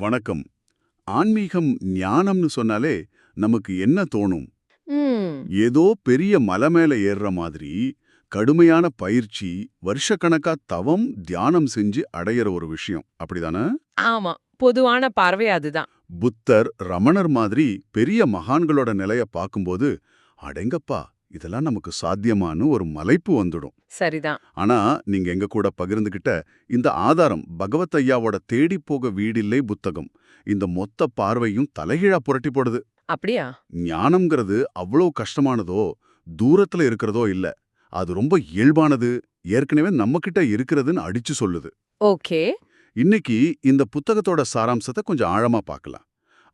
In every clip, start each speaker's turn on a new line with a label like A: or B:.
A: வணக்கம். ஆன்மீகம் ஞானம்னு சொன்னாலே நமக்கு என்ன தோணும்? ஏதோ பெரிய மலை மேல ஏறுற மாதிரி கடுமையான பயிற்சி வருஷக்கணக்கா தவம் தியானம் செஞ்சு அடையிற ஒரு விஷயம். அப்படிதானே?
B: ஆமா. பொதுவான பார்வை அதுதான்.
A: புத்தர் ரமணர் மாதிரி பெரிய மகான்களோட நிலைய பார்க்கும்போது அடெங்கப்பா இதெல்லாம் நமக்கு சாத்தியமான்னு ஒரு மலைப்பு வந்துடும்.
B: சரிதான்.
A: ஆனா நீங்க எங்க கூட பகிர்ந்துகிட்ட இந்த ஆதாரம் பகவத் ஐயாவோட தேடி போக வீடில்லை புத்தகம். இந்த மொத்த பார்வையும் தலைகீழா புரட்டி போடுது.
B: அப்படியா?
A: ஞானம்ங்கிறது அவ்வளோ கஷ்டமானதோ தூரத்துல இருக்கிறதோ இல்ல. அது ரொம்ப இயல்பானது ஏற்கனவே நம்மகிட்ட இருக்கிறதுன்னு அடிச்சு சொல்லுது.
B: ஓகே.
A: இன்னைக்கு இந்த புத்தகத்தோட சாராம்சத்தை கொஞ்சம் ஆழமா பார்க்கலாம்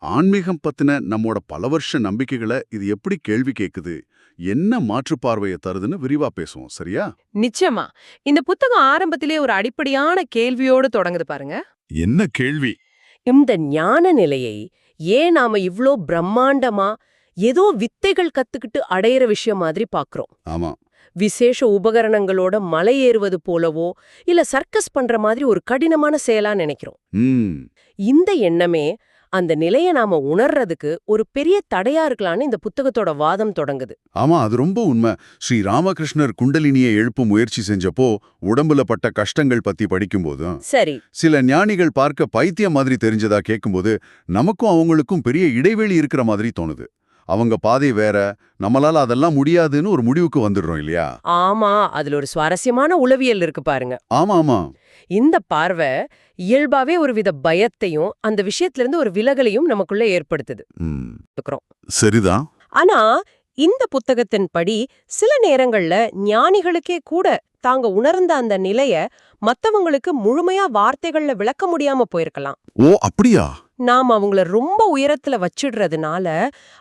A: ஆன்மீகம் பத்தின நம்மோட பல வருஷ நம்பிக்கைகளை இது எப்படி கேள்வி கேக்குது? என்ன பார்வையை தருதுன்னு விரிவா பேசுவோம் சரியா?
B: நிச்சயமா. இந்த புத்தகம் ஆரம்பத்திலே ஒரு அடிப்படையான கேள்வியோடு தொடங்குது பாருங்க.
A: என்ன கேள்வி?
B: இந்த ஞான நிலையை ஏன் நாம இவ்ளோ பிரம்மாண்டமா ஏதோ வித்தைகள் கத்துக்கிட்டு அடையிற விஷயம் மாதிரி பாக்குறோம்.
A: ஆமா.
B: விசேஷ உபகரணங்களோட மலை ஏறுவது போலவோ இல்ல சர்க்கஸ் பண்ற மாதிரி ஒரு கடினமான செயலா நினைக்கிறோம். இந்த எண்ணமே அந்த நிலைய நாம உணர்றதுக்கு ஒரு பெரிய தடையா இருக்கலாம்னு இந்த புத்தகத்தோட வாதம் தொடங்குது.
A: ஆமா அது ரொம்ப உண்மை. ஸ்ரீ ராமகிருஷ்ணர் குண்டலினியை எழுப்பும் முயற்சி செஞ்சப்போ உடம்புல பட்ட கஷ்டங்கள் பத்தி படிக்கும்போதும்
B: சரி.
A: சில ஞானிகள் பார்க்க பைத்தியம் மாதிரி தெரிஞ்சதா கேட்கும்போது நமக்கும் அவங்களுக்கும் பெரிய இடைவெளி இருக்கிற மாதிரி தோணுது. அவங்க பாதை வேற. நம்மளால அதெல்லாம் முடியாதுன்னு ஒரு முடிவுக்கு வந்துடுறோம் இல்லையா?
B: ஆமா அதுல ஒரு சுவாரஸ்யமான உளவியல் இருக்கு பாருங்க.
A: ஆமா ஆமா.
B: இந்த பார்வை இயல்பாவே ஒரு வித பயத்தையும் அந்த விஷயத்துல இருந்து ஒரு விலகலையும் நமக்குள்ள ஏற்படுத்துது.
A: சரிதான்.
B: ஆனா இந்த புத்தகத்தின் படி சில நேரங்கள்ல ஞானிகளுக்கே கூட தாங்க உணர்ந்த அந்த நிலைய மத்தவங்களுக்கு முழுமையா வார்த்தைகள்ல விளக்க முடியாம போயிருக்கலாம்.
A: ஓ அப்படியா?
B: நாம் அவங்கள ரொம்ப உயரத்துல வச்சிடுறதுனால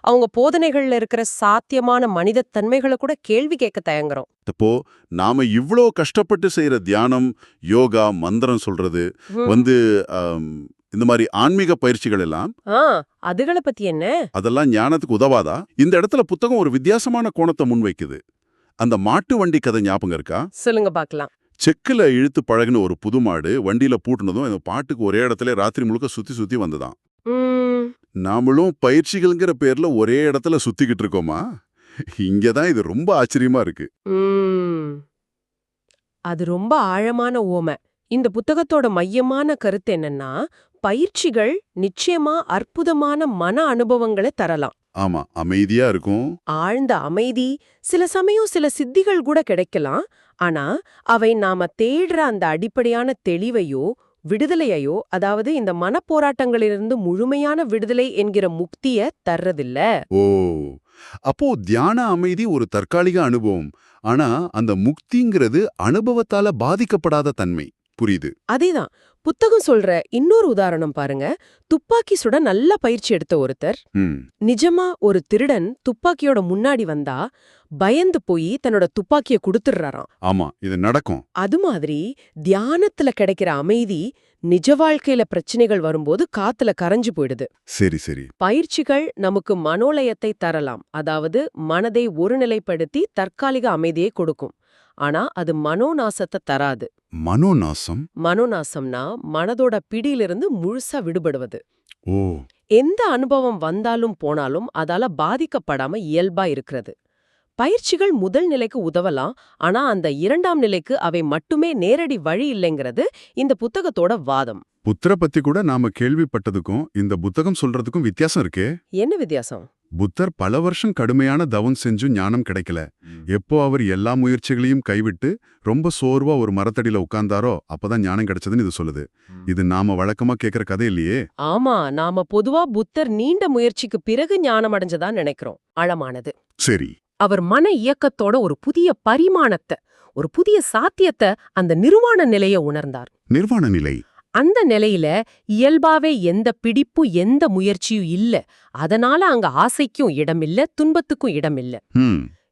B: அவங்க போதனைகள்ல இருக்கிற சாத்தியமான மனித தன்மைகளை கூட கேள்வி கேட்க தயங்குறோம்.
A: அப்போ நாம இவ்ளோ கஷ்டப்பட்டு செய்யற தியானம் யோகா மந்திரம் சொல்றது. வந்து ஆம், இந்த மாதிரி ஆன்மீக பயிற்சிகள் எல்லாம்
B: ஆ அதுகளை பத்தி என்ன?
A: அதெல்லாம் ஞானத்துக்கு உதவாதா? இந்த இடத்துல புத்தகம் ஒரு வித்தியாசமான கோணத்தை முன்வைக்குது. அந்த மாட்டு வண்டி கதை ஞாபகம் இருக்கா?
B: சொல்லுங்க பார்க்கலாம்.
A: செக்குல இழுத்து பழகுன ஒரு புது மாடு வண்டியில பூட்டுனதும் இந்த பாட்டுக்கு ஒரே இடத்துல ராத்திரி முழுக்க சுத்தி சுத்தி வந்ததாம்
B: ம்.
A: நாமளும் பயிற்சிகள்ங்கிற பேர்ல ஒரே இடத்துல சுத்திக்கிட்டு இருக்கோமா? இங்கதான் இது ரொம்ப ஆச்சரியமா இருக்கு.
B: அது ரொம்ப ஆழமான ஓமை. இந்த புத்தகத்தோட மையமான கருத்து என்னன்னா பயிற்சிகள் நிச்சயமா அற்புதமான மன அனுபவங்களை தரலாம்.
A: ஆமா அமைதியா இருக்கும்.
B: ஆழ்ந்த அமைதி சில சமயம் சில சித்திகள் கூட கிடைக்கலாம். ஆனா அவை நாம தேடுற அந்த அடிப்படையான தெளிவையோ விடுதலையையோ அதாவது இந்த மனப்போராட்டங்களிலிருந்து முழுமையான விடுதலை என்கிற முக்திய தர்றதில்ல.
A: ஓ அப்போ தியான அமைதி ஒரு தற்காலிக அனுபவம். ஆனா அந்த முக்திங்கிறது அனுபவத்தால பாதிக்கப்படாத தன்மை. புரியுது.
B: அதேதான். புத்தகம் சொல்ற இன்னொரு உதாரணம் பாருங்க. துப்பாக்கி சுட நல்ல பயிற்சி எடுத்த ஒருத்தர் நிஜமா ஒரு திருடன் துப்பாக்கியோட முன்னாடி வந்தா பயந்து போய் தன்னோட துப்பாக்கிய குடுத்துடுறாராம்.
A: ஆமா இது நடக்கும்.
B: அது மாதிரி தியானத்துல கிடைக்கிற அமைதி நிஜ வாழ்க்கையில பிரச்சனைகள் வரும்போது காத்துல கரைஞ்சு போயிடுது.
A: சரி சரி.
B: பயிற்சிகள் நமக்கு மனோலயத்தை தரலாம். அதாவது மனதை ஒருநிலைப்படுத்தி தற்காலிக அமைதியை கொடுக்கும். ஆனா அது மனோநாசத்தை தராது.
A: மனோநாசம்?
B: மனோநாசம்னா மனதோட பிடியிலிருந்து முழுசா விடுபடுவது.
A: ஓ.
B: எந்த அனுபவம் வந்தாலும் போனாலும் அதால பாதிக்கப்படாம இயல்பா இருக்கிறது. பயிற்சிகள் முதல் நிலைக்கு உதவலாம் ஆனா அந்த இரண்டாம் நிலைக்கு அவை மட்டுமே நேரடி வழி இல்லைங்கிறது இந்த புத்தகத்தோட வாதம்.
A: புத்தரை பத்தி கூட நாம கேள்விப்பட்டதுக்கும் இந்த புத்தகம் சொல்றதுக்கும் வித்தியாசம் இருக்கே?
B: என்ன வித்தியாசம்?
A: புத்தர் பல வருஷம் கடுமையான தவம் செஞ்சும் ஞானம் கிடைக்கல. எப்போ அவர் எல்லா முயற்சிகளையும் கைவிட்டு ரொம்ப சோர்வா ஒரு மரத்தடியில உட்கார்ந்தாரோ அப்பதான் ஞானம் கிடைச்சதுன்னு இது சொல்லுது. இது நாம வழக்கமா கேக்குற கதை இல்லையே?
B: ஆமா நாம பொதுவா புத்தர் நீண்ட முயற்சிக்கு பிறகு ஞானம் அடைஞ்சதா நினைக்கிறோம். ஆழமானது.
A: சரி.
B: அவர் மன இயக்கத்தோட ஒரு புதிய பரிமாணத்தை ஒரு புதிய சாத்தியத்தை அந்த நிர்வாண நிலைய உணர்ந்தார்.
A: நிர்வாண நிலை.
B: அந்த நிலையில இயல்பாவே எந்த பிடிப்பும் எந்த முயற்சியும் இல்ல. அதனால அங்க ஆசைக்கும் இடமில்ல துன்பத்துக்கும் இடமில்ல.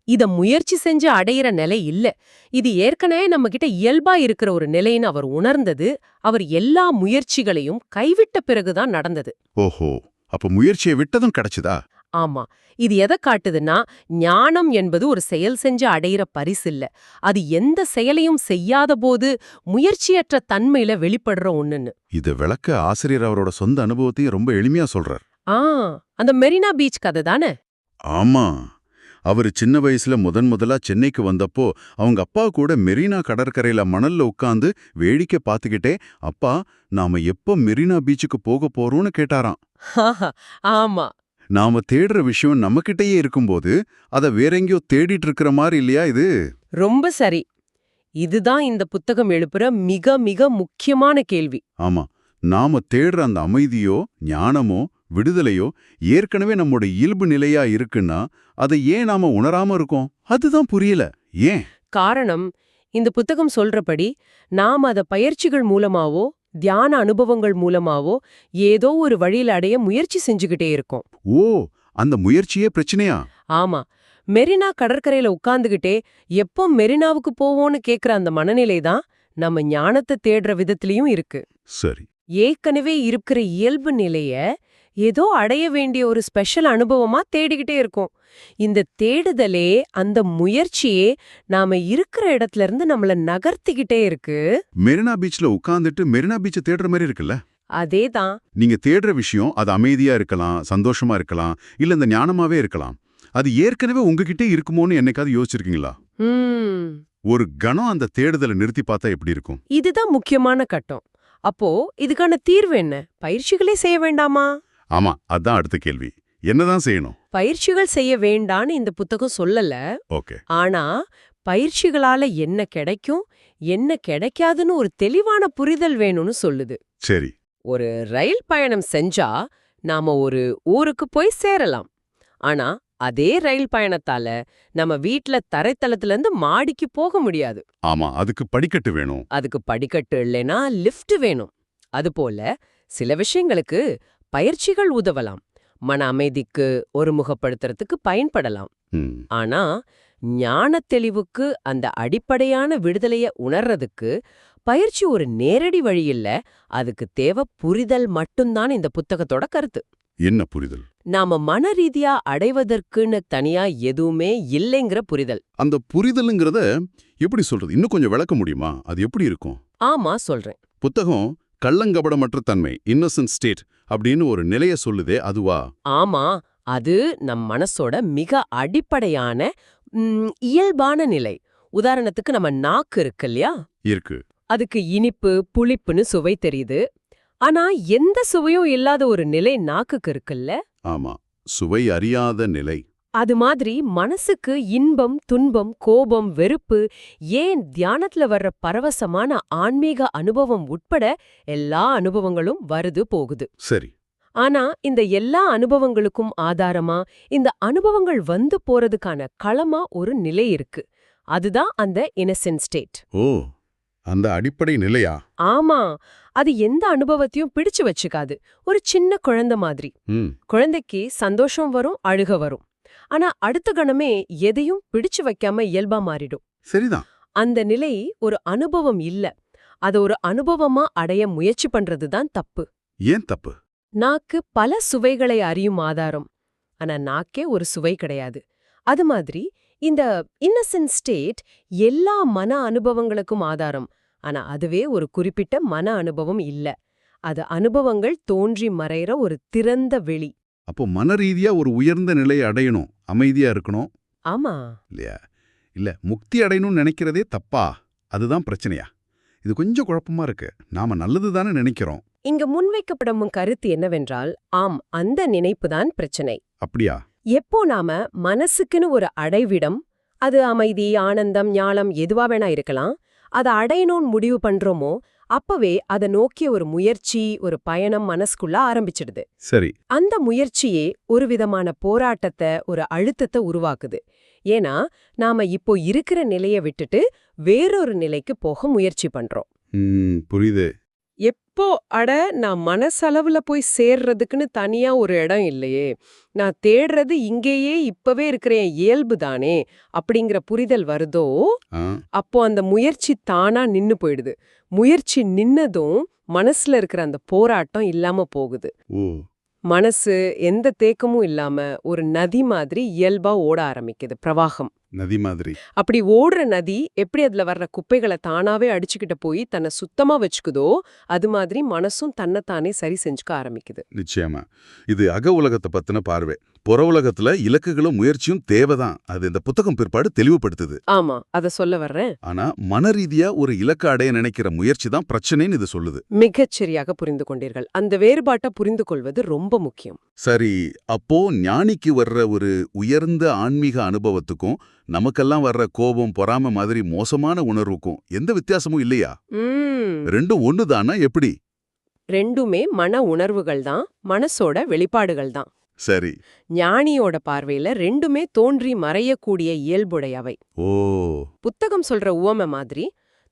B: இத முயற்சி செஞ்சு அடையிற நிலை இல்ல. இது ஏற்கனவே நம்ம கிட்ட இயல்பா இருக்கிற ஒரு நிலைன்னு அவர் உணர்ந்தது. அவர் எல்லா முயற்சிகளையும் கைவிட்ட பிறகுதான் நடந்தது.
A: ஓஹோ. அப்ப முயற்சியை விட்டதும் கிடைச்சதா?
B: ஆமா. இது எதை காட்டுதுன்னா ஞானம் என்பது ஒரு செயல் செஞ்சு அடையிற பரிசில்ல அது எந்த செயலையும் செய்யாத போது முயற்சியற்ற தன்மையில வெளிப்படுற ஒண்ணுன்னு.
A: இது விளக்க ஆசிரியர் அவரோட சொந்த அனுபவத்தையும் ரொம்ப எளிமையா சொல்றார்.
B: ஆ அந்த மெரினா பீச் கதை தானே?
A: ஆமா. அவர் சின்ன வயசுல முதன் முதலா சென்னைக்கு வந்தப்போ அவங்க அப்பா கூட மெரினா கடற்கரையில மணல்ல உட்கார்ந்து வேடிக்கை பார்த்துக்கிட்டே அப்பா நாம எப்போ மெரினா பீச்சுக்கு போக போறோம்னு கேட்டாராம்.
B: ஆமா.
A: நாம தேடுற விஷயம் நம்மகிட்டயே இருக்கும்போது அத வேற எங்கேயோ தேடிட்டு இருக்கிற மாதிரி இல்லையா இது?
B: ரொம்ப சரி. இதுதான் இந்த புத்தகம் எழுப்புற மிக மிக முக்கியமான கேள்வி.
A: ஆமா. நாம தேடுற அந்த அமைதியோ ஞானமோ விடுதலையோ ஏற்கனவே நம்மோட இயல்பு நிலையா இருக்குன்னா அதை ஏன் நாம உணராம இருக்கோம்? அதுதான் புரியல. ஏன்?
B: காரணம் இந்த புத்தகம் சொல்றபடி நாம் அத பயிற்சிகள் மூலமாவோ தியான அனுபவங்கள் மூலமாவோ ஏதோ ஒரு வழியில அடைய முயற்சி செஞ்சுகிட்டே இருக்கோம்.
A: ஓ அந்த முயற்சியே பிரச்சனையா?
B: ஆமா. மெரினா கடற்கரையில உட்கார்ந்துகிட்டே எப்போ மெரினாவுக்கு போவோன்னு கேக்குற அந்த மனநிலை தான் நம்ம ஞானத்தை தேடுற விதத்திலயும் இருக்கு.
A: சரி.
B: ஏற்கனவே இருக்கிற இயல்பு நிலைய ஏதோ அடைய வேண்டிய ஒரு ஸ்பெஷல் அனுபவமா தேடிக்கிட்டே இருக்கோம். இந்த தேடுதலே அந்த முயற்சியே நாம இருக்கிற இடத்துல இருந்து நம்மள நகர்த்திக்கிட்டே இருக்கு.
A: மெரினா பீச்ல உட்கார்ந்துட்டு மெரினா பீச்சை தேடுற மாதிரி இருக்குல்ல?
B: அதேதான்.
A: நீங்க தேடுற விஷயம் அது அமைதியா இருக்கலாம் சந்தோஷமா இருக்கலாம் இல்ல இந்த ஞானமாவே இருக்கலாம். அது ஏற்கனவே உங்ககிட்டே இருக்குமோன்னு என்னைக்காவது யோசிச்சிருக்கீங்களா? ஒரு கணம் அந்த தேடுதலை நிறுத்தி பார்த்தா எப்படி இருக்கும்?
B: இதுதான் முக்கியமான கட்டம். அப்போ இதுக்கான தீர்வு என்ன? பயிற்சிகளே செய்ய வேண்டாமா?
A: ஆமா அதான் அடுத்த கேள்வி. என்னதான் செய்யணும்?
B: பயிற்சிகள் செய்ய வேண்டான்னு இந்த புத்தகம் சொல்லல.
A: ஓகே.
B: ஆனா பயிற்சிகளால என்ன கிடைக்கும் என்ன கிடைக்காதுன்னு ஒரு தெளிவான புரிதல் வேணும்னு சொல்லுது.
A: சரி.
B: ஒரு ரயில் பயணம் செஞ்சா நாம ஒரு ஊருக்கு போய் சேரலாம். ஆனா அதே ரயில் பயணத்தால நம்ம வீட்ல தரைத்தளத்துல இருந்து மாடிக்கு போக முடியாது.
A: ஆமா அதுக்கு படிக்கட்டு வேணும்.
B: அதுக்கு படிக்கட்டு இல்லைனா லிஃப்ட் வேணும். அதுபோல சில விஷயங்களுக்கு பயிற்சிகள் உதவலாம். மன அமைதிக்கு ஒருமுகப்படுத்துறதுக்கு பயன்படலாம். ஆனா ஞானத் தெளிவுக்கு அந்த அடிப்படையான விடுதலைய உணர்றதுக்கு பயிற்சி ஒரு நேரடி வழி இல்ல. அதுக்கு தேவை புரிதல் மட்டும்தான் இந்த புத்தகத்தோட கருத்து.
A: என்ன புரிதல்?
B: நாம மன ரீதியா அடைவதற்குன்னு தனியா எதுவுமே இல்லைங்கிற புரிதல்.
A: அந்த புரிதலுங்கிறத எப்படி சொல்றது? இன்னும் கொஞ்சம் விளக்க முடியுமா? அது எப்படி இருக்கும்?
B: ஆமா சொல்றேன்.
A: புத்தகம் கள்ளங்கபடமற்ற தன்மை இன்னசென்ட் ஸ்டேட் அப்படின்னு ஒரு நிலைய சொல்லுதே அதுவா?
B: ஆமா அது நம் மனசோட மிக அடிப்படையான இயல்பான நிலை. உதாரணத்துக்கு நம்ம நாக்கு இருக்கு இல்லையா?
A: இருக்கு.
B: அதுக்கு இனிப்பு புளிப்புன்னு சுவை தெரியுது. ஆனா எந்த சுவையும் இல்லாத ஒரு நிலை நாக்குக்கு இருக்குல்ல?
A: ஆமா சுவை அறியாத நிலை.
B: அது மாதிரி மனசுக்கு இன்பம் துன்பம் கோபம் வெறுப்பு ஏன் தியானத்துல வர்ற பரவசமான ஆன்மீக அனுபவம் உட்பட எல்லா அனுபவங்களும் வருது போகுது.
A: சரி.
B: ஆனா இந்த எல்லா அனுபவங்களுக்கும் ஆதாரமா இந்த அனுபவங்கள் வந்து போறதுக்கான களமா ஒரு நிலை இருக்கு. அதுதான் அந்த இன்னசென்ட் ஸ்டேட்
A: ஓ அந்த அடிப்படை நிலையா?
B: ஆமா அது எந்த அனுபவத்தையும் பிடிச்சு வச்சுக்காது. ஒரு சின்ன குழந்தை மாதிரி. குழந்தைக்கு சந்தோஷம் வரும் அழுக வரும். ஆனா அடுத்த கணமே எதையும் பிடிச்சு வைக்காம இயல்பா மாறிடும்.
A: சரிதான்.
B: அந்த நிலை ஒரு அனுபவம் இல்ல. அத ஒரு அனுபவமா அடைய முயற்சி பண்றதுதான் தப்பு.
A: ஏன் தப்பு?
B: நாக்கு பல சுவைகளை அறியும் ஆதாரம். ஆனா நாக்கே ஒரு சுவை கிடையாது. அது மாதிரி இந்த இன்னசென்ட் ஸ்டேட் எல்லா மன அனுபவங்களுக்கும் ஆதாரம். ஆனா அதுவே ஒரு குறிப்பிட்ட மன அனுபவம் இல்ல. அது அனுபவங்கள் தோன்றி மறைற ஒரு திறந்த வெளி.
A: அப்போ மன ரீதியா ஒரு உயர்ந்த நிலையை அடையணும். அமைதியா இருக்கணும்.
B: ஆமா.
A: இல்லையா? இல்ல முக்தி அடையணும்னு நினைக்கிறதே தப்பா? அதுதான் பிரச்சனையா? இது கொஞ்சம் குழப்பமா இருக்கு. நாம நல்லது தானே நினைக்கிறோம்.
B: இங்க முன்வைக்கப்படும் கருத்து என்னவென்றால் ஆம் அந்த நினைப்புதான் பிரச்சனை.
A: அப்படியா?
B: எப்போ நாம மனசுக்குன்னு ஒரு அடைவிடம் அது அமைதி ஆனந்தம் ஞானம் எதுவா வேணா இருக்கலாம் அதை அடையணும்னு முடிவு பண்றோமோ அப்பவே அதை நோக்கிய ஒரு முயற்சி ஒரு பயணம் மனசுக்குள்ள ஆரம்பிச்சிடுது.
A: சரி.
B: அந்த முயற்சியே ஒரு விதமான போராட்டத்தை ஒரு அழுத்தத்தை உருவாக்குது. ஏன்னா நாம இப்போ இருக்கிற நிலைய விட்டுட்டு வேறொரு நிலைக்கு போக முயற்சி பண்றோம்.
A: புரியுது.
B: எப்போ அட நான் மனசளவுல போய் சேர்றதுக்குன்னு தனியா ஒரு இடம் இல்லையே. நான் தேடுறது இங்கேயே இப்பவே இருக்கிற என் இயல்பு தானே அப்படிங்கிற புரிதல் வருதோ அப்போ அந்த முயற்சி தானா நின்னு போயிடுது. முயற்சி நின்னதும் மனசுல இருக்கிற அந்த போராட்டம் இல்லாம போகுது. மனசு எந்த தேக்கமும் இல்லாம ஒரு நதி மாதிரி இயல்பா ஓட ஆரம்பிக்குது பிரவாகம்.
C: நதி மாதிரி.
B: அப்படி ஓடுற நதி எப்படி அதுல வர்ற குப்பைகளை தானாவே அடிச்சுக்கிட்டு போய் தன்னை சுத்தமா வச்சுக்குதோ அது மாதிரி மனசும் தன்னைத்தானே சரி செஞ்சுக்க ஆரம்பிக்குது.
A: நிச்சயமா. இது அக உலகத்தை பத்தின பார்வை. புற உலகத்துல இலக்குகளும் முயற்சியும் தேவைதான். அது இந்த புத்தகம் பிற்பாடு தெளிவுபடுத்துது.
B: ஆமா அத சொல்ல வர்றேன்.
A: ஆனா மன ரீதியா ஒரு இலக்கு அடைய நினைக்கிற முயற்சி தான் பிரச்சனைன்னு இது சொல்லுது.
B: மிகச் சரியாக புரிந்து கொண்டீர்கள். அந்த வேறுபாட்டை புரிந்து கொள்வது ரொம்ப முக்கியம்.
A: சரி அப்போ ஞானிக்கு வர்ற ஒரு உயர்ந்த ஆன்மீக அனுபவத்துக்கும் நமக்கெல்லாம் வர்ற கோபம் பொறாமை மாதிரி மோசமான உணர்வுக்கும் எந்த வித்தியாசமும் இல்லையா? ரெண்டும் ஒண்ணுதானா எப்படி?
B: ரெண்டுமே மன உணர்வுகள் தான் மனசோட வெளிப்பாடுகள் தான்
A: சரி.
B: ஞானியோட பார்வையில ரெண்டுமே தோன்றி மறையக்கூடிய இயல்புடையவை
A: ஓ.
B: புத்தகம் சொல்ற உவமை மாதிரி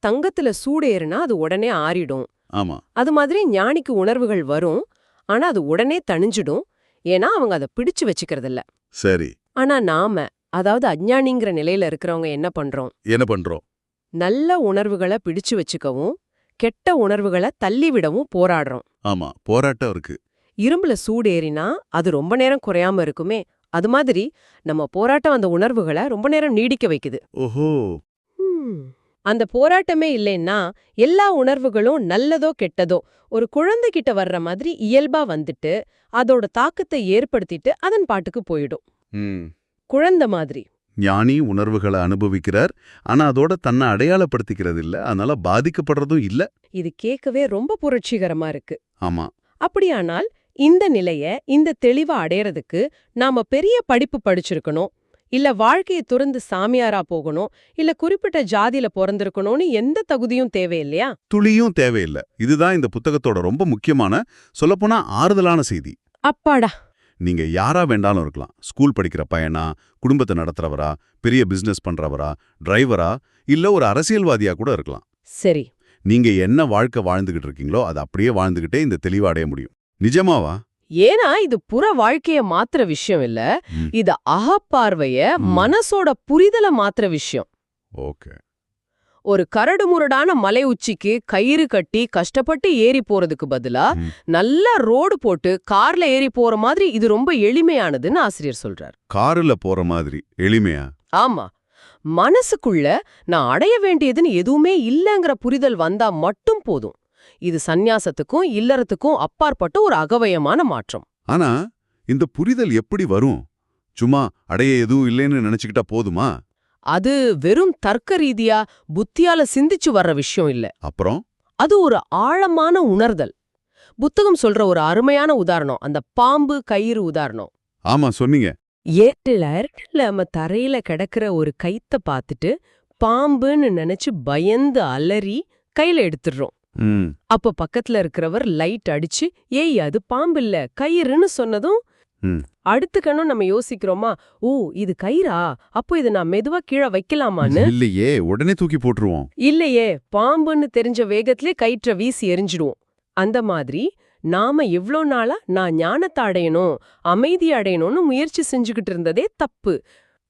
B: தங்கத்துல சூடேறுனா அது உடனே ஆறிடும்.
A: ஆமா.
B: அது மாதிரி ஞானிக்கு உணர்வுகள் வரும் ஆனா அது உடனே தணிஞ்சிடும் ஏன்னா அவங்க அதை பிடிச்சு வச்சுக்கிறதில்ல.
A: சரி.
B: ஆனா நாம அதாவது அஞ்ஞானிங்கிற நிலையில இருக்கிறவங்க என்ன பண்றோம்?
A: என்ன பண்றோம்?
B: நல்ல உணர்வுகளை பிடிச்சு வச்சுக்கவும் கெட்ட உணர்வுகளை தள்ளிவிடவும் போராடுறோம்.
A: ஆமா போராட்டம் இருக்கு.
B: இரும்புல சூடேறினா அது ரொம்ப நேரம் குறையாம இருக்குமே. அது மாதிரி நம்ம போராட்டம் அந்த உணர்வுகளை ரொம்ப நேரம் நீடிக்க வைக்குது.
A: ஓஹோ.
B: அந்த போராட்டமே இல்லைன்னா எல்லா உணர்வுகளும் நல்லதோ கெட்டதோ ஒரு குழந்தைகிட்ட வர்ற மாதிரி இயல்பா வந்துட்டு அதோட தாக்கத்தை ஏற்படுத்திட்டு அதன் பாட்டுக்கு போயிடும். குழந்தை மாதிரி.
A: ஞானி உணர்வுகளை அனுபவிக்கிறார். ஆனா அதோட தன்னை அடையாளப்படுத்திக்கிறது இல்ல அதனால பாதிக்கப்படுறதும் இல்ல.
B: இது கேட்கவே ரொம்ப புரட்சிகரமா இருக்கு.
A: ஆமா.
B: அப்படியானால் இந்த நிலைய இந்த தெளிவா அடையறதுக்கு நாம பெரிய படிப்பு படிச்சிருக்கணும். இல்ல வாழ்க்கையை துறந்து சாமியாரா போகணும். இல்ல குறிப்பிட்ட ஜாதியில பிறந்திருக்கணும்னு எந்த தகுதியும் தேவையில்லையா?
A: துளியும் தேவையில்லை. இதுதான் இந்த புத்தகத்தோட ரொம்ப முக்கியமான சொல்லப்போனா ஆறுதலான செய்தி.
B: அப்பாடா.
A: நீங்க யாரா வேண்டாலும் இருக்கலாம். ஸ்கூல் படிக்கிற பையனா குடும்பத்தை நடத்துறவரா பெரிய பிசினஸ் பண்றவரா டிரைவரா இல்ல ஒரு அரசியல்வாதியா கூட இருக்கலாம்.
B: சரி.
A: நீங்க என்ன வாழ்க்கை வாழ்ந்துகிட்டு இருக்கீங்களோ அதை அப்படியே வாழ்ந்துகிட்டே இந்த தெளிவை அடைய முடியும். நிஜமாவா?
B: ஏன்னா இது புற வாழ்க்கைய மாத்துற விஷயம் இல்ல. இது அகப்பார்வைய. மனசோட புரிதல மாத்துற விஷயம்.
A: ஓகே.
B: ஒரு கரடுமுரடான மலை உச்சிக்கு கயிறு கட்டி கஷ்டப்பட்டு ஏறி போறதுக்கு பதிலா. நல்லா ரோடு போட்டு கார்ல ஏறி போற மாதிரி இது ரொம்ப எளிமையானதுன்னு ஆசிரியர் சொல்றார்.
A: காருல போற மாதிரி எளிமையா?
B: ஆமா. மனசுக்குள்ள நான் அடைய வேண்டியதுன்னு எதுவுமே இல்லங்கிற புரிதல் வந்தா மட்டும் போதும். இது சந்நியாசத்துக்கும் இல்லறத்துக்கும் அப்பாற்பட்ட ஒரு அகவயமான மாற்றம்.
A: ஆனா இந்த புரிதல் எப்படி வரும்? சும்மா அடைய எதுவும் இல்லைன்னு நினைச்சுக்கிட்டா போதுமா?
B: அது வெறும் தர்க்க ரீதியா புத்தியால சிந்திச்சு வர்ற விஷயம் இல்ல.
A: அப்புறம்?
B: அது ஒரு ஆழமான உணர்தல். புத்தகம் சொல்ற ஒரு அருமையான உதாரணம் அந்த பாம்பு கயிறு உதாரணம்.
A: ஆமா சொன்னீங்க.
B: ஏட்டுல நம்ம தரையில கிடக்கிற ஒரு கைத்த பார்த்துட்டு பாம்புன்னு நினைச்சு பயந்து அலறி கையில எடுத்துடுறோம். அப்ப பக்கத்துல இருக்கிறவர் லைட் அடிச்சு ஏய் அது பாம்பு இல்ல கயிறுன்னு சொன்னதும். அடுத்த கணம் நம்ம யோசிக்கிறோமா ஓ இது கயிறா? அப்போ இதை நான் மெதுவா கீழே வைக்கலாமான்னு?
A: இல்லையே உடனே தூக்கி போட்டுருவோம்.
B: இல்லையே பாம்புன்னு தெரிஞ்ச வேகத்திலே கயிற்ற வீசி எரிஞ்சிடுவோம். அந்த மாதிரி நாம இவ்ளோ நாளா நான் ஞானத்தை அடையணும் அமைதி அடையணும்னு முயற்சி செஞ்சுகிட்டு இருந்ததே தப்பு.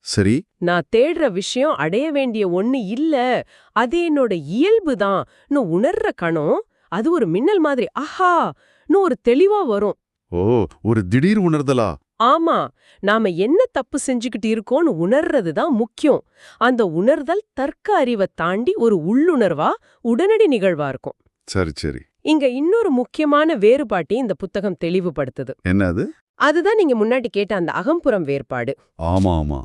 A: சரி.
B: நான் தேடுற விஷயம் அடைய வேண்டிய ஒண்ணு இல்ல. அது என்னோட இயல்பு தான். உணர்ற கணம் அது ஒரு மின்னல் மாதிரி ஆஹா ஒரு தெளிவா வரும்.
A: ஓ ஒரு திடீர் உணர்தலா?
B: ஆமா. நாம என்ன தப்பு செஞ்சுக்கிட்டு இருக்கோம்னு உணர்றது தான் முக்கியம். அந்த உணர்தல் தர்க்க அறிவை தாண்டி ஒரு உள்ளுணர்வா உடனடி நிகழ்வா இருக்கும்.
A: சரி சரி.
B: இங்க இன்னொரு முக்கியமான வேறுபாட்டையும் இந்த புத்தகம் தெளிவுபடுத்துது.
A: என்ன அது
B: அதுதான் நீங்க முன்னாடி கேட்ட அந்த அகம்புறம் வேறுபாடு.
A: ஆமா ஆமா.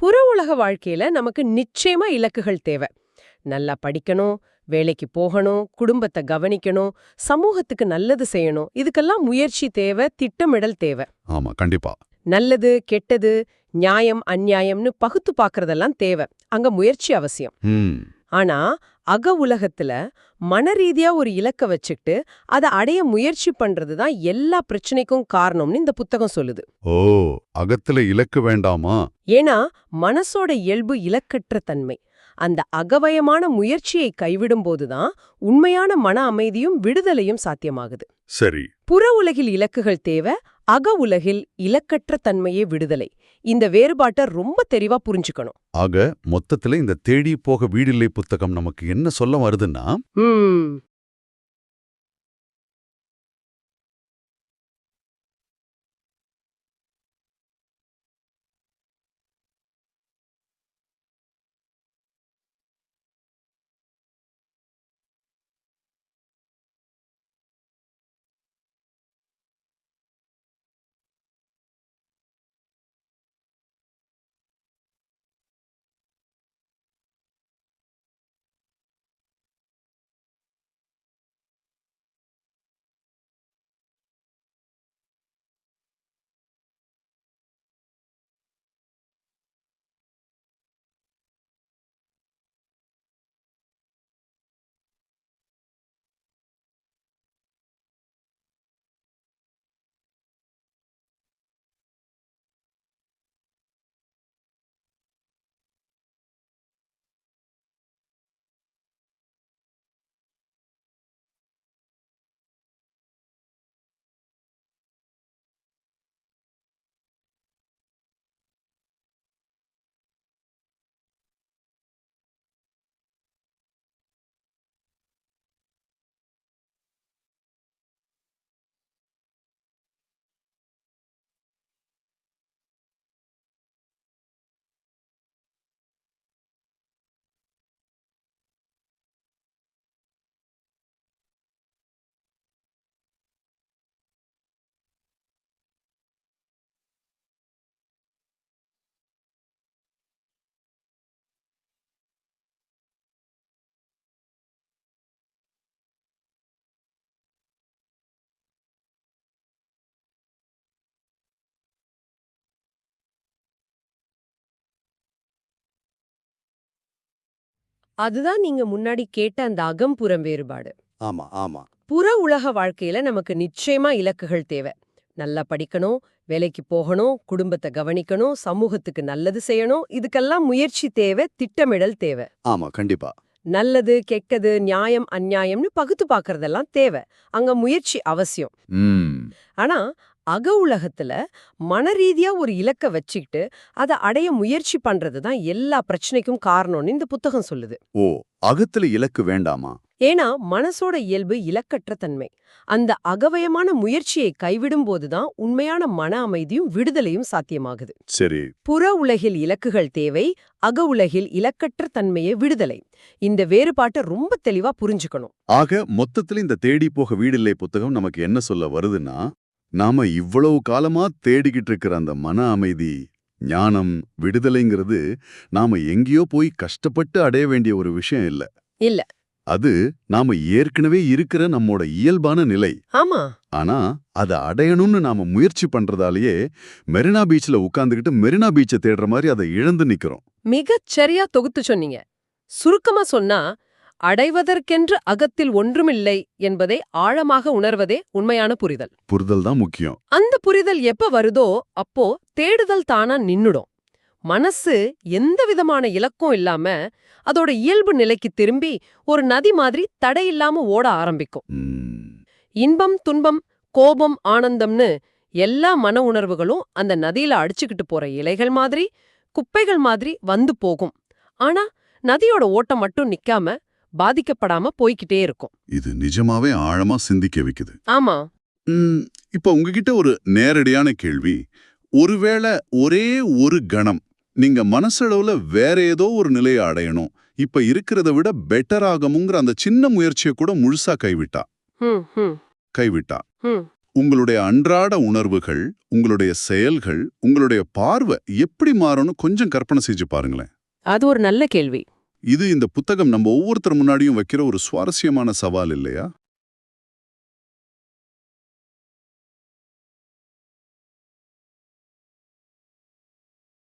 B: புற உலக வாழ்க்கையில நமக்கு நிச்சயமா இலக்குகள் தேவை. நல்லா படிக்கணும் வேலைக்கு போகணும் குடும்பத்தை கவனிக்கணும் சமூகத்துக்கு நல்லது செய்யணும் இதுக்கெல்லாம் முயற்சி தேவை திட்டமிடல் தேவை.
A: ஆமா கண்டிப்பா.
B: நல்லது கெட்டது நியாயம் அந்நியாயம்னு பகுத்து பார்க்கறதெல்லாம் தேவை. அங்க முயற்சி அவசியம். ஆனா அக உலகத்துல மனரீதியா ஒரு இலக்க வச்சுக்கிட்டு அதை அடைய முயற்சி பண்றது தான் எல்லா பிரச்சனைக்கும் காரணம்னு இந்த புத்தகம் சொல்லுது.
A: ஓ அகத்துல இலக்கு வேண்டாமா?
B: ஏன்னா மனசோட இயல்பு இலக்கற்ற தன்மை. அந்த அகவயமான முயற்சியை கைவிடும்போதுதான் உண்மையான மன அமைதியும் விடுதலையும் சாத்தியமாகுது.
A: சரி.
B: புற உலகில் இலக்குகள் தேவை அக உலகில் இலக்கற்ற தன்மையே விடுதலை. இந்த வேறுபாட்டை ரொம்ப தெளிவா புரிஞ்சுக்கணும்.
A: ஆக மொத்தத்துல இந்த தேடி போக வீடில்லை புத்தகம் நமக்கு என்ன சொல்ல வருதுன்னா
B: அதுதான் நீங்க முன்னாடி கேட்ட அந்த அகம்புறம் வேறுபாடு.
D: ஆமா ஆமா.
B: புற உலக வாழ்க்கையில நமக்கு நிச்சயமா இலக்குகள் தேவை. நல்லா படிக்கணும் வேலைக்கு போகணும் குடும்பத்தை கவனிக்கணும் சமூகத்துக்கு நல்லது செய்யணும் இதுக்கெல்லாம் முயற்சி தேவை திட்டமிடல் தேவை.
D: ஆமா கண்டிப்பா.
B: நல்லது கெட்டது நியாயம் அந்நியாயம்னு பகுத்து பார்க்கறதெல்லாம் தேவை. அங்க முயற்சி அவசியம். ஆனா அக உலகத்துல மனரீதியா ஒரு இலக்க வச்சுக்கிட்டு அதை அடைய முயற்சி பண்றது தான் எல்லா பிரச்சனைக்கும் காரணம்னு இந்த புத்தகம் சொல்லுது.
D: ஓ அகத்துல இலக்கு வேண்டாமா?
B: ஏன்னா மனசோட இயல்பு இலக்கற்ற தன்மை. அந்த அகவயமான முயற்சியை கைவிடும் போதுதான் உண்மையான மன அமைதியும் விடுதலையும் சாத்தியமாகுது.
D: சரி.
B: புற உலகில் இலக்குகள் தேவை அக உலகில் இலக்கற்ற தன்மையே விடுதலை. இந்த வேறுபாட்டை ரொம்ப தெளிவா புரிஞ்சுக்கணும்.
D: ஆக மொத்தத்துல இந்த தேடி போக வீடில்லை புத்தகம் நமக்கு என்ன சொல்ல வருதுன்னா நாம இவ்வளவு காலமா தேடிக்கிட்டு இருக்கிற அந்த மன அமைதி ஞானம் விடுதலைங்கிறது நாம எங்கேயோ போய் கஷ்டப்பட்டு அடைய வேண்டிய ஒரு விஷயம் இல்ல.
B: இல்ல.
D: அது நாம ஏற்கனவே இருக்கிற நம்மோட இயல்பான நிலை.
B: ஆமா.
D: ஆனா அதை அடையணும்னு நாம முயற்சி பண்றதாலேயே மெரினா பீச்ல உட்கார்ந்துகிட்டு மெரினா பீச்சை தேடுற மாதிரி அதை இழந்து நிக்கிறோம்.
B: மிகச் சரியா தொகுத்து சொன்னீங்க. சுருக்கமா சொன்னா அடைவதற்கென்று அகத்தில் ஒன்றுமில்லை என்பதை ஆழமாக உணர்வதே உண்மையான புரிதல்.
D: புரிதல் தான் முக்கியம்.
B: அந்த புரிதல் எப்ப வருதோ அப்போ தேடுதல் தானா நின்னுடும். மனசு எந்த விதமான இலக்கும் இல்லாம அதோட இயல்பு நிலைக்கு திரும்பி ஒரு நதி மாதிரி தடையில்லாம ஓட ஆரம்பிக்கும். இன்பம் துன்பம் கோபம் ஆனந்தம்னு எல்லா மன உணர்வுகளும் அந்த நதியில அடிச்சுக்கிட்டு போற இலைகள் மாதிரி குப்பைகள் மாதிரி வந்து போகும். ஆனா நதியோட ஓட்டம் மட்டும் நிக்காம பாதிக்கப்படாம போய்க்கிட்டே இருக்கும்.
A: இது நிஜமாவே ஆழமா சிந்திக்க வைக்குது.
B: ஆமா.
A: இப்ப உங்ககிட்ட ஒரு நேரடியான கேள்வி. ஒருவேளை ஒரே ஒரு கணம் நீங்க மனசளவுல வேற ஏதோ ஒரு நிலையை அடையணும். இப்ப இருக்கிறத விட பெட்டர் ஆகமுங்கிற அந்த சின்ன முயற்சியை கூட முழுசா கைவிட்டா? கைவிட்டா? உங்களுடைய அன்றாட உணர்வுகள் உங்களுடைய செயல்கள் உங்களுடைய பார்வை எப்படி மாறும்னு கொஞ்சம் கற்பனை செஞ்சு பாருங்களேன்.
B: அது ஒரு நல்ல கேள்வி.
A: இது இந்த புத்தகம் நம்ம ஒவ்வொருத்தர் முன்னாடியும் வைக்கிற ஒரு சுவாரஸ்யமான சவால் இல்லையா?